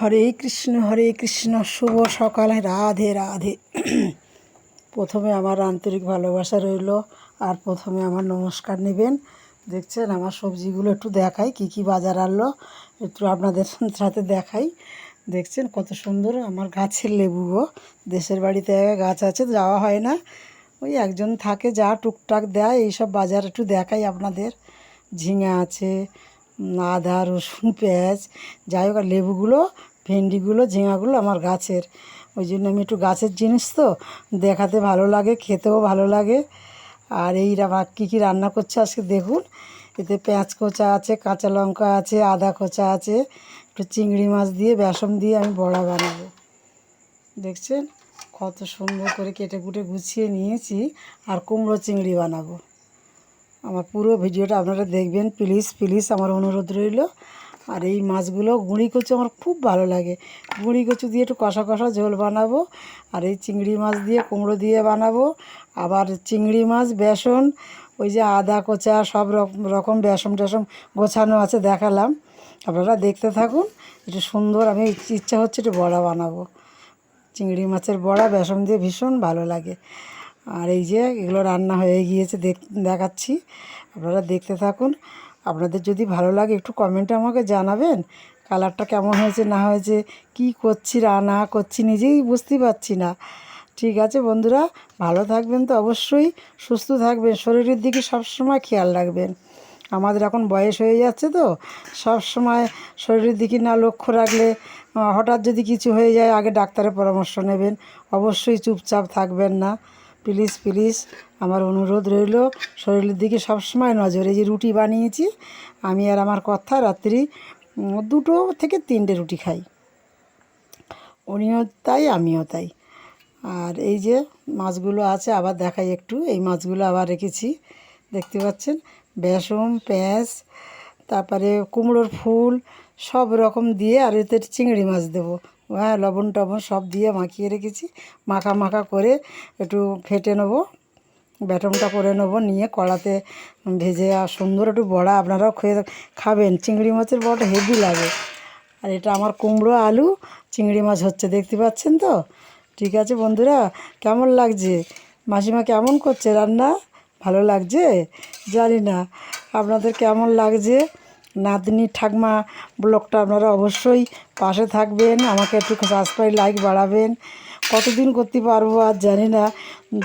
হরে কৃষ্ণ হরে কৃষ্ণ, শুভ সকালে, রাধে রাধে। প্রথমে আমার আন্তরিক ভালোবাসা রইল, আর প্রথমে আমার নমস্কার নেবেন। দেখছেন, আমার সবজিগুলো একটু দেখাই, কি কি বাজার আনলো, একটু আপনাদের সাথে দেখাই। দেখছেন, কত সুন্দর আমার গাছের লেবু গো। দেশের বাড়িতে গাছ আছে, যাওয়া হয় না। ওই একজন থাকে, যা টুকটাক দেয়, এইসব বাজার একটু দেখাই আপনাদের। ঝিঙে আছে আদা, রসুন, পেঁয়াজ, যাই হোক, আর লেবুগুলো, ভেন্ডিগুলো, ঝিঙাগুলো আমার গাছের। ওই জন্য আমি একটু গাছের জিনিস তো দেখাতে ভালো লাগে, খেতেও ভালো লাগে। আর এই কী কী রান্না করছে আজকে দেখুন। এতে পেঁয়াজ কোচা আছে, কাঁচা লঙ্কা আছে, আদা কোচা আছে, একটু চিংড়ি মাছ দিয়ে, বেসন দিয়ে আমি বড়া বানাবো। দেখছেন? কত সুন্দর করে কেটে কুটে গুছিয়ে নিয়েছি, আর কুমড়ো চিংড়ি বানাবো। আমার পুরো ভিডিওটা আপনারা দেখবেন প্লিজ প্লিজ আমার অনুরোধ রইল। আর এই মাছগুলো গুঁড়ি কচু আমার খুব ভালো লাগে। গুঁড়ি কচু দিয়ে একটু কষা কষা ঝোল বানাবো, আর এই চিংড়ি মাছ দিয়ে কুমড়ো দিয়ে বানাবো। আবার চিংড়ি মাছ, বেসন, ওই যে আদা, কোচা, সব রকম বেসন টেসন গোছানো আছে দেখালাম। আপনারা দেখতে থাকুন, একটু সুন্দর, আমি ইচ্ছা হচ্ছে একটু বড়া বানাবো। চিংড়ি মাছের বড়া, বেসন দিয়ে ভীষণ ভালো লাগে। আর এই যে এগুলো রান্না হয়ে গিয়েছে, দেখ, দেখাচ্ছি। আপনারা দেখতে থাকুন। আপনাদের যদি ভালো লাগে, একটু কমেন্টে আমাকে জানাবেন কালারটা কেমন হয়েছে, না হয়েছে, কি করছি রান্না করছি, নিজেই বুঝতে পারছি না। ঠিক আছে বন্ধুরা, ভালো থাকবেন তো অবশ্যই, সুস্থ থাকবেন, শরীরের দিকে সবসময় খেয়াল রাখবেন। আমাদের এখন বয়স হয়ে যাচ্ছে তো সব সময় শরীরের দিকে না লক্ষ্য রাখলে হঠাৎ যদি কিছু হয়ে যায়, আগে ডাক্তারের পরামর্শ নেবেন। অবশ্যই চুপচাপ থাকবেন না। প্লিজ প্লিজ, আমার অনুরোধ রইল। শরীরের দিকে সবসময় নজর। এই যে রুটি বানিয়েছি, আমি আর আমার কথা রাত্রি দুটো থেকে তিনটে রুটি খাই। উনিও তাই, আমিও তাই। আর এই যে মাছগুলো আছে, আবার দেখাই একটু। এই মাছগুলো আবার রেখেছি, দেখতে পাচ্ছেন? বেসন, পেঁয়াজ, তারপরে কুমড়োর ফুল, সব রকম দিয়ে আর এতে চিংড়ি মাছ দেবো। হ্যাঁ লবণ টবণ সব দিয়ে মাখিয়ে রেখেছি। মাখা মাখা করে একটু ফেটে নেব। ব্যাটনটা করে নেব, নিয়ে কড়াতে ভেজে। আর সুন্দর একটু বড়া, আপনারাও খেয়ে খাবেন। চিংড়ি মাছের বড়াটা হেভি লাগে। আর এটা আমার কুমড়ো আলু, চিংড়ি মাছ হচ্ছে, দেখতে পাচ্ছেন তো? ঠিক আছে বন্ধুরা, কেমন লাগছে? মাসিমা কেমন করছে রান্না? ভালো লাগছে? জানি না। আপনাদের কেমন লাগছে? নাতনি ঠাকমা ব্লগটা আপনারা অবশ্যই পাশে থাকবেন, আমাকে একটু সাবস্ক্রাইব লাইক বাড়াবেন। কতদিন করতে পারব আর জানি না।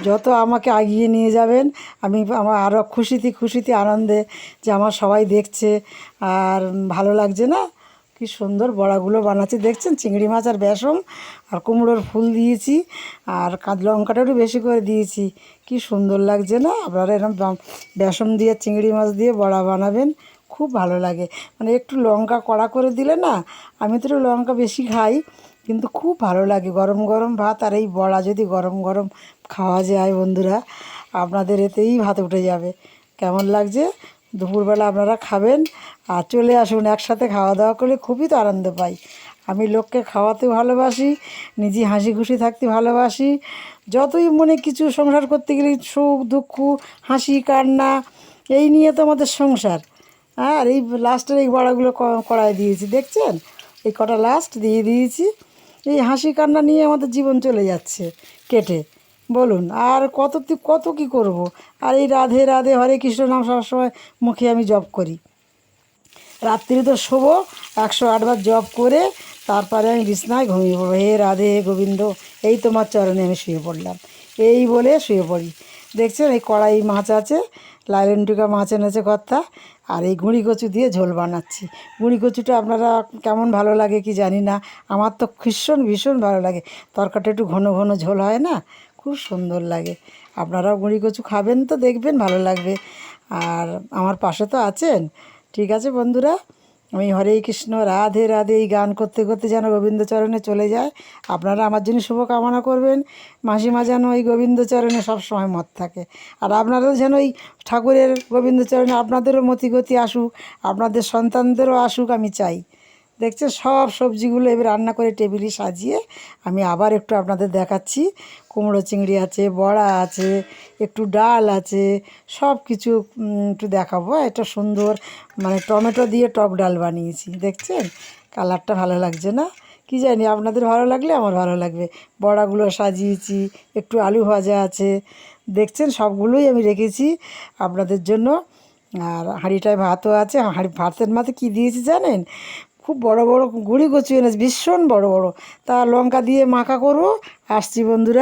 যত আমাকে এগিয়ে নিয়ে যাবেন, আমি আমার আরও খুশিতে খুশিতে আনন্দে যে আমার সবাই দেখছে। আর ভালো লাগছে না? কি সুন্দর বড়াগুলো বানাচ্ছি। দেখছেন? চিংড়ি মাছ আর বেসন আর কুমড়োর ফুল দিয়েছি আর কাঁচ লঙ্কাটা একটু বেশি করে দিয়েছি। কি সুন্দর লাগছে না? আপনারা এরকম বেসন দিয়ে, চিংড়ি মাছ দিয়ে বড়া বানাবেন। খুব ভালো লাগে। মানে একটু লঙ্কা কড়া করে দিলে না, আমি তো একটু লঙ্কা বেশি খাই, কিন্তু খুব ভালো লাগে। গরম গরম ভাত আর এই বড়া যদি গরম গরম খাওয়া যায় বন্ধুরা, আপনাদের এতেই ভাত উঠে যাবে। কেমন লাগছে? দুপুরবেলা আপনারা খাবেন আর চলে আসুন একসাথে খাওয়া দাওয়া করলে খুবই তো আনন্দ পাই। আমি লোককে খাওয়াতে ভালোবাসি, নিজে হাসি খুশি থাকতে ভালোবাসি। যতই মনে কিছু সংসার করতে গেলে সুখ দুঃখ, হাসি কান্না, এই নিয়ে তো আমাদের সংসার। হ্যাঁ আর এই লাস্টের এই বড়াগুলো ক- কড়ায় দিয়েছি, দেখছেন? এই কটা লাস্ট দিয়ে দিয়েছি। এই হাসি কান্না নিয়ে আমাদের জীবন চলে যাচ্ছে, কেটে। বলুন, আর কত কত কি করব? আর এই রাধে রাধে হরে কৃষ্ণ নাম সবসময় মুখে আমি জপ করি। রাত্রি তো শোবো, একশো আটবার জব করে তারপরে আমি বিছনায় ঘুমিয়ে পড়ব। হে রাধে হে গোবিন্দ, এই তোমার চরণে আমি শুয়ে পড়লাম। এই বলে শুয়ে পড়ি। দেখছেন? এই কড়াই মাছ আছে লাইলেন্টিকা মাছ এনেছে কর্তা, আর এই গুঁড়ি কচু দিয়ে ঝোল বানাচ্ছি। গুঁড়ি কচুটা আপনারা কেমন ভালো লাগে কি জানি না, আমার তো ভীষণ ভীষণ ভালো লাগে। তরকারিটা একটু ঘন ঘন ঝোল হয় না, খুব সুন্দর লাগে। আপনারাও গুঁড়ি কচু খাবেন তো, দেখবেন ভালো লাগবে। আর আমার পাশে তো আছেন। ঠিক আছে বন্ধুরা? আমি হরে কৃষ্ণ, রাধে রাধে। এই গান করতে করতে যেন গোবিন্দচরণে চলে যায়। আপনারা আমার জন্য শুভকামনা করবেন। মাসিমা যেন ওই গোবিন্দচরণে সবসময় মত থাকে। আর আপনারাও যেন ওই ঠাকুরের গোবিন্দচরণে আপনাদেরও মতিগতি আসুক, আপনাদের সন্তানদেরও আসুক, আমি চাই। দেখছেন, সব সবজিগুলো এবার রান্না করে টেবিলে সাজিয়ে আমি আবার একটু আপনাদের দেখাচ্ছি। কুমড়ো চিংড়ি আছে, বড়া আছে, একটু ডাল আছে সব কিছু একটু দেখাবো। এটা সুন্দর মানে টমেটো দিয়ে টক ডাল বানিয়েছি, দেখছেন? কালারটা ভালো লাগছে না? কি জানি, আপনাদের ভালো লাগলে আমার ভালো লাগবে। বড়াগুলো সাজিয়েছি, একটু আলু ভাজা আছে, দেখছেন? সবগুলোই আমি রেখেছি আপনাদের জন্য। আর হাঁড়িটায় ভাতও আছে। হাঁড়ি ভাতের মাঝে কী দিয়েছি জানেন? খুব বড় বড় গুঁড়ি কচু এনেছি, ভীষণ বড় বড়। তা লঙ্কা দিয়ে মাখা করব। আসছি বন্ধুরা।